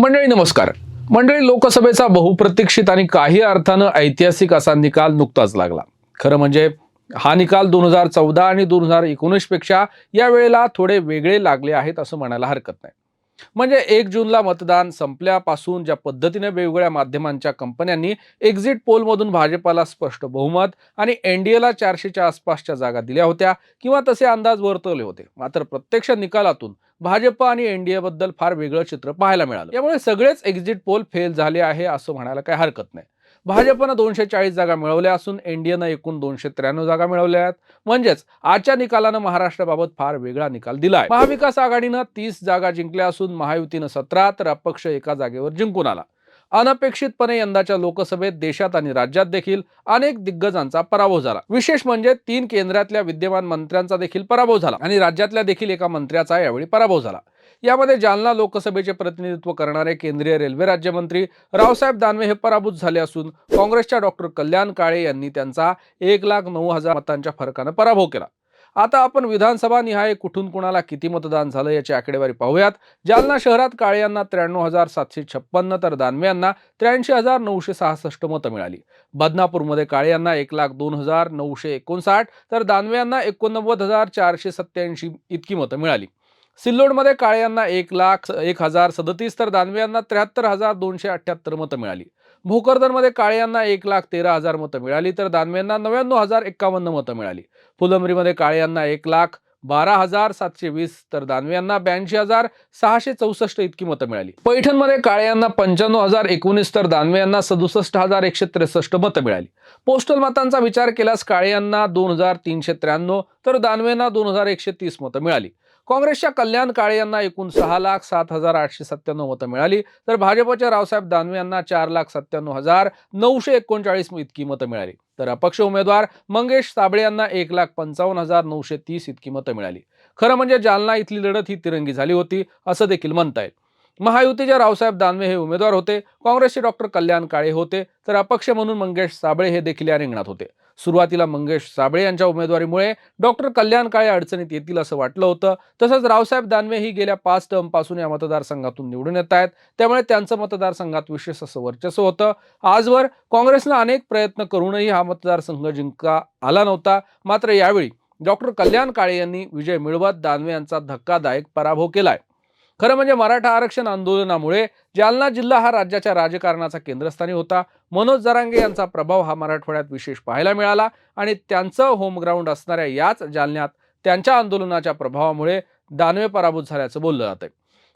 मंडळी नमस्कार. मंडळी लोकसभेचा बहुप्रतीक्षित आणि काही अर्थानं ऐतिहासिक असा निकाल नुकताच लागला. खरं म्हणजे हा निकाल दोन हजार चौदा आणि दोन हजार एकोणीसपेक्षा या वेळेला थोडे वेगळे लागले आहेत असं म्हणायला हरकत नाही. म्हणजे एक जूनला मतदान संपल्यापासून ज्या पद्धतीने वेगवेगळ्या माध्यमांच्या कंपन्यांनी एक्झिट पोलमधून भाजपाला स्पष्ट बहुमत आणि एनडीएला चारशेच्या आसपासच्या जागा दिल्या होत्या किंवा तसे अंदाज वर्तवले होते. मात्र प्रत्यक्ष निकालातून भाजप आणि एनडीए बद्दल फार वेगळं चित्र पाहायला मिळालं. यामुळे सगळेच एक्झिट पोल फेल झाले आहे असं म्हणायला काही हरकत नाही. भाजपनं दोनशे चाळीस जागा मिळवल्या असून एनडीएनं एकूण दोनशे त्र्याण्णव जागा मिळवल्या आहेत. म्हणजेच आजच्या निकालानं महाराष्ट्राबाबत फार वेगळा निकाल दिला महाविकास आघाडीनं तीस जागा जिंकल्या असून महायुतीनं सतरा तर अपक्ष एका जागेवर जिंकून आला. अनपेक्षितपणे यंदाच्या लोकसभेत देशात आणि राज्यात देखील अनेक दिग्गजांचा पराभव झाला. विशेष म्हणजे तीन केंद्रातल्या विद्यमान मंत्र्यांचा देखील पराभव झाला आणि राज्यातल्या देखील एका मंत्र्याचा यावेळी पराभव झाला. यामध्ये जालना लोकसभेचे प्रतिनिधित्व करणारे केंद्रीय रेल्वे राज्यमंत्री रावसाहेब दानवे हे पराभूत झाले असून काँग्रेसच्या डॉक्टर कल्याण काळे यांनी त्यांचा एक लाख नऊ हजार मतांच्या फरकानं पराभव केला. आता आपण विधानसभा निहाय कुठून कुणाला किती मतदान झालं याची आकडेवारी पाहूयात. जालना शहरात काळे यांना त्र्याण्णव हजार सातशे छप्पन्न तर दानवे यांना त्र्याऐंशी हजार नऊशे सहासष्ट मतं मिळाली. बदनापूरमध्ये काळे यांना एक लाख दोन हजार नऊशे एकोणसाठ तर दानवे यांना एकोणनव्वद हजार चारशे सत्याऐंशी इतकी मतं मिळाली. सिल्लोडमध्ये काळे यांना एक लाख एक हजार सदतीस तर दानवे यांना त्र्याहत्तर हजार दोनशे अठ्ठ्याहत्तर मतं मिळाली. भोकरदनमध्ये काळे यांना एक लाख तेरा हजार मतं मिळाली तर दानवे यांना नव्याण्णव हजार एक्कावन्न मतं मिळाली. फुलंब्रीमध्ये काळे यांना एक लाख बारा हजार सातशे वीस तर दानवे यांना ब्याऐंशी हजार सहाशे चौसष्ट इतकी मतं मिळाली. पैठणमध्ये काळे यांना पंच्याण्णव हजार एकोणीस तर दानवे यांना सदुसष्ट हजार एकशे त्रेसष्ट मतं मिळाली. पोस्टल मतांचा विचार केल्यास काळे यांना दोन हजार तीनशे त्र्याण्णव तर दानवेंना दोन हजार एकशे तीस मतं मिळाली. काँग्रेसच्या कल्याण काळे यांना एकूण सहा लाख सात हजार आठशे सत्त्याण्णव मतं मिळाली. तर भाजपच्या रावसाहेब दानवे यांना चार लाख सत्त्याण्णव हजार नऊशे एकोणचाळीस इतकी मतं मिळाली. तर अपक्ष उमेदवार मंगेश साबळे यांना एक लाख पंचावन्न हजार नऊशे तीस इतकी मतं मिळाली. खरं म्हणजे जालना इथली लढत ही तिरंगी झाली होती असं देखील म्हणताय महायुतीच्या रावसाहेब दानवे हे उमेदवार होते काँग्रेसचे डॉक्टर कल्याण काळे होते तर अपक्ष म्हणून मंगेश साबळे हे देखील या रिंगणात होते. सुरुवातीला मंगेश साबळे यांच्या उमेदवारीमुळे डॉक्टर कल्याण काळे अडचणीत येतील असं वाटलं होतं. तसंच रावसाहेब दानवे ही गेल्या पाच टर्मपासून या मतदारसंघातून निवडून येत आहेत. त्यामुळे त्यांचं मतदारसंघात विशेष असं वर्चस्व होतं. आजवर काँग्रेसनं अनेक प्रयत्न करूनही हा मतदारसंघ जिंका आला नव्हता. मात्र यावेळी डॉक्टर कल्याण काळे यांनी विजय मिळवत दानवे यांचा धक्कादायक पराभव केलाय. खरं म्हणजे मराठा आरक्षण आंदोलनामुळे जालना जिल्हा हा राज्याच्या राजकारणाचा केंद्रस्थानी होता. मनोज जरांगे यांचा प्रभाव हा मराठवाड्यात विशेष पाहायला मिळाला आणि त्यांचं होमग्राऊंड असणाऱ्या याच जालन्यात त्यांच्या आंदोलनाच्या प्रभावामुळे दानवे पराभूत झाल्याचं बोललं जातंय.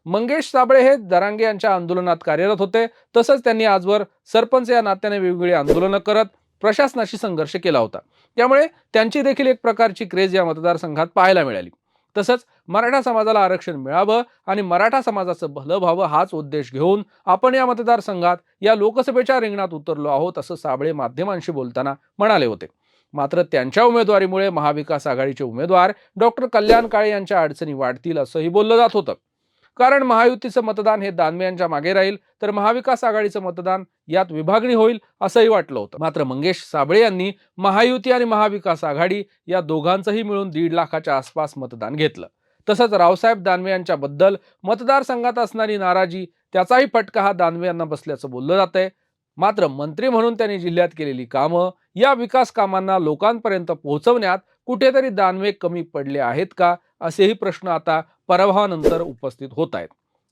मंगेश साबळे हे जरांगे यांच्या आंदोलनात कार्यरत होते. तसंच त्यांनी आजवर सरपंच या नात्याने वेगवेगळी आंदोलनं करत प्रशासनाशी संघर्ष केला होता. त्यामुळे त्यांची देखील एक प्रकारची क्रेज या मतदारसंघात पाहायला मिळाली. तसंच मराठा समाजाला आरक्षण मिळावं आणि मराठा समाजाचं भलं व्हावं हाच उद्देश घेऊन आपण या मतदारसंघात या लोकसभेच्या रिंगणात उतरलो आहोत असं साबळे माध्यमांशी बोलताना म्हणाले होते. मात्र त्यांच्या उमेदवारीमुळे महाविकास आघाडीचे उमेदवार डॉक्टर कल्याण काळे यांच्या अडचणी वाढतील असंही बोललं जात होतं. कारण महायुतीचं मतदान हे दानवे यांच्या मागे राहील तर महाविकास आघाडीचं मतदान यात विभागणी होईल असंही वाटलं होतं. मात्र मंगेश साबळे यांनी महायुती आणि महाविकास आघाडी या दोघांचंही मिळून दीड लाखाच्या आसपास मतदान घेतलं. तसंच रावसाहेब दानवे यांच्याबद्दल मतदारसंघात असणारी नाराजी त्याचाही फटका हा दानवे यांना बसल्याचं बोललं जात आहे मात्र मंत्री म्हणून त्यांनी जिल्ह्यात केलेली कामं या विकास कामांना लोकांपर्यंत पोहोचवण्यात कुठेतरी दानवे कमी पडले आहेत का? असेही प्रश्न आता पराभवानंतर उपस्थित होत आहेत.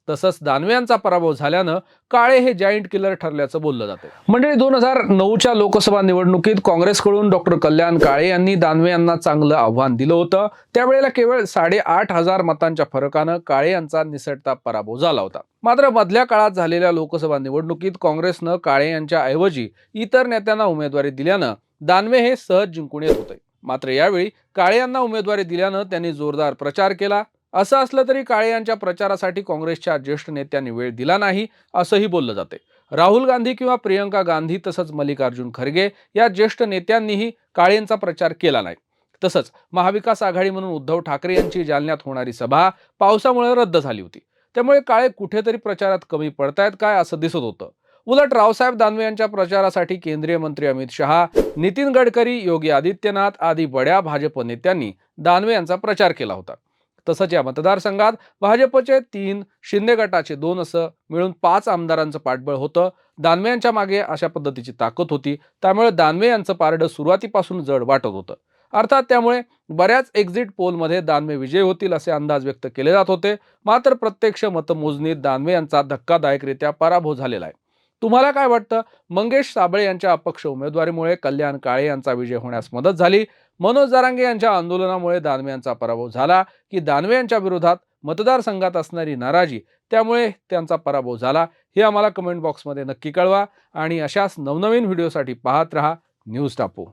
तसंच दानव्यांचा पराभव झाल्यानं काळे हे जाईंट किलर ठरल्याचं बोललं जातं मंडळी दोन हजार नऊच्या लोकसभा निवडणुकीत काँग्रेसकडून डॉक्टर कल्याण काळे यांनी दानवे यांना चांगलं आव्हान दिलं होतं. त्यावेळेला केवळ साडेआठ हजार मतांच्या फरकानं काळे यांचा निसटता पराभव झाला होता. मात्र मधल्या काळात झालेल्या लोकसभा निवडणुकीत काँग्रेसनं काळे यांच्या ऐवजी इतर नेत्यांना उमेदवारी दिल्यानं दानवे हे सहज जिंकून येत होते. मात्र यावेळी काळे यांना उमेदवारी दिल्यानं त्यांनी जोरदार प्रचार केला. असं असलं तरी काळे यांच्या प्रचारासाठी काँग्रेसच्या ज्येष्ठ नेत्यांनी वेळ दिला नाही असंही बोललं जाते. राहुल गांधी किंवा प्रियंका गांधी तसंच मल्लिकार्जुन खरगे या ज्येष्ठ नेत्यांनीही काळेंचा प्रचार केला नाही. तसंच महाविकास आघाडी म्हणून उद्धव ठाकरे यांची जालन्यात होणारी सभा पावसामुळे रद्द झाली होती. त्यामुळे काळे कुठेतरी प्रचारात कमी पडतायत काय असं दिसत होतं. उलट रावसाहेब दानवे यांच्या प्रचारासाठी केंद्रीय मंत्री अमित शहा नितीन गडकरी योगी आदित्यनाथ आदी बड्या भाजप नेत्यांनी दानवे यांचा प्रचार केला होता. तसंच या मतदारसंघात भाजपचे तीन शिंदे गटाचे दोन असं मिळून पाच आमदारांचं पाठबळ होतं. दानवे यांच्या मागे अशा पद्धतीची ताकद होती. त्यामुळे दानवे यांचं पारडं सुरुवातीपासून जड वाटत होतं. अर्थात त्यामुळे बऱ्याच एक्झिट पोलमध्ये दानवे विजय होतील असे अंदाज व्यक्त केले जात होते. मात्र प्रत्यक्ष मतमोजणीत दानवे यांचा धक्कादायकरित्या पराभव झालेला आहे. तुम्हाला काय वाटतं? मंगेश साबळे यांच्या अपक्ष उमेदवारीमुळे कल्याण काळे यांचा विजय होण्यास मदत झाली. मनोज जारांगे यांच्या आंदोलनामुळे दानवे यांचा पराभव झाला की दानवे यांच्या विरोधात मतदारसंघात असणारी नाराजी त्यामुळे त्यांचा पराभव झाला. हे आम्हाला कमेंट बॉक्समध्ये नक्की कळवा आणि अशाच नवनवीन व्हिडिओसाठी पाहत रहा. न्यूज टापू